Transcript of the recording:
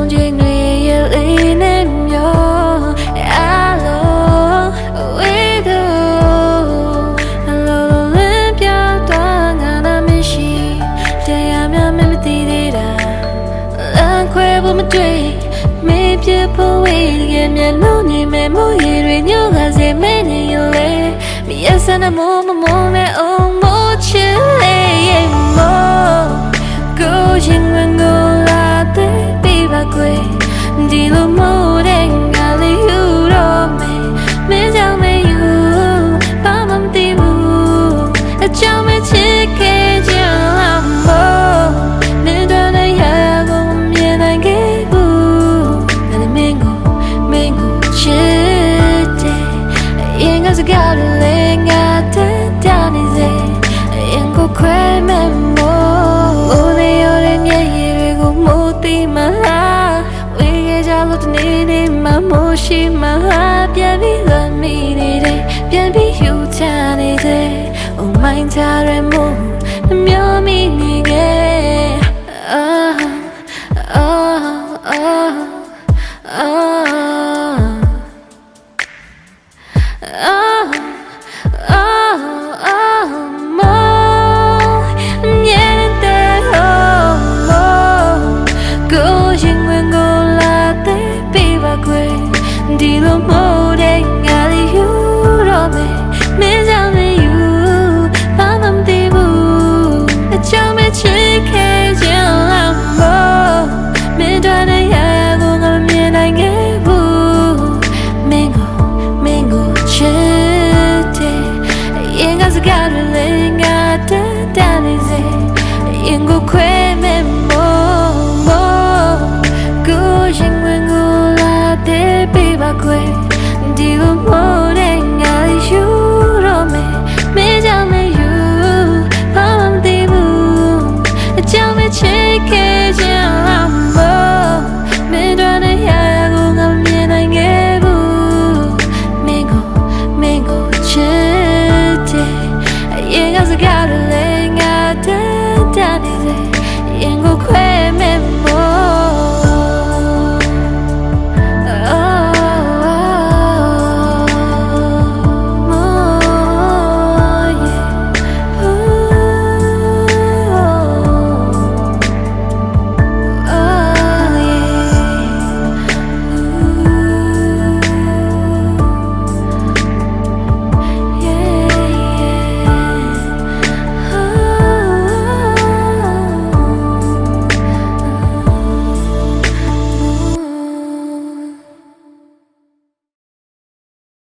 ဆုံးခြင်းတွေရဲ့လေးနဲ့မျိုးအားလုံးဝေးသူအလိုလိုလင်းပြသွားငါနာမရှိတရားများမမသိသေးတာလမ်းခွဲဖို့မတွေ့မေးပြဖို့ဝေးရဲ့မျက်လုံးတွေမဲ့မူရည်တွေညှို့ကစေမဲ့နေလေ Mi esana mo mo mo me o mo chile yeah. စကားတွေလည်းငါတဲ့တာနေစေအရင်ကိုခွဲမဲ့မို့ဦးလေးရတဲ့မျက်ရည်တွေကိုမို့သိမလားဝေးခဲ့ကြလို့တနေ့နေ့မှမို့ရှိမှပြန်ပြီးလွန်မိနေတယ်ပြန်ပြီးယူချနေတယ် Oh my darling moon မျောမိနေခဲ့ Dilo mo de ngali you ro me. Me ja me you. Pa mam ti bu. Cha me chi ke jin la mo. Me dwa de ya go ngam mien nai ge bu. Mingo, mingo, chete. Yenga zagara lenga da da ni ze. Yengo kwe me mo mo. do more.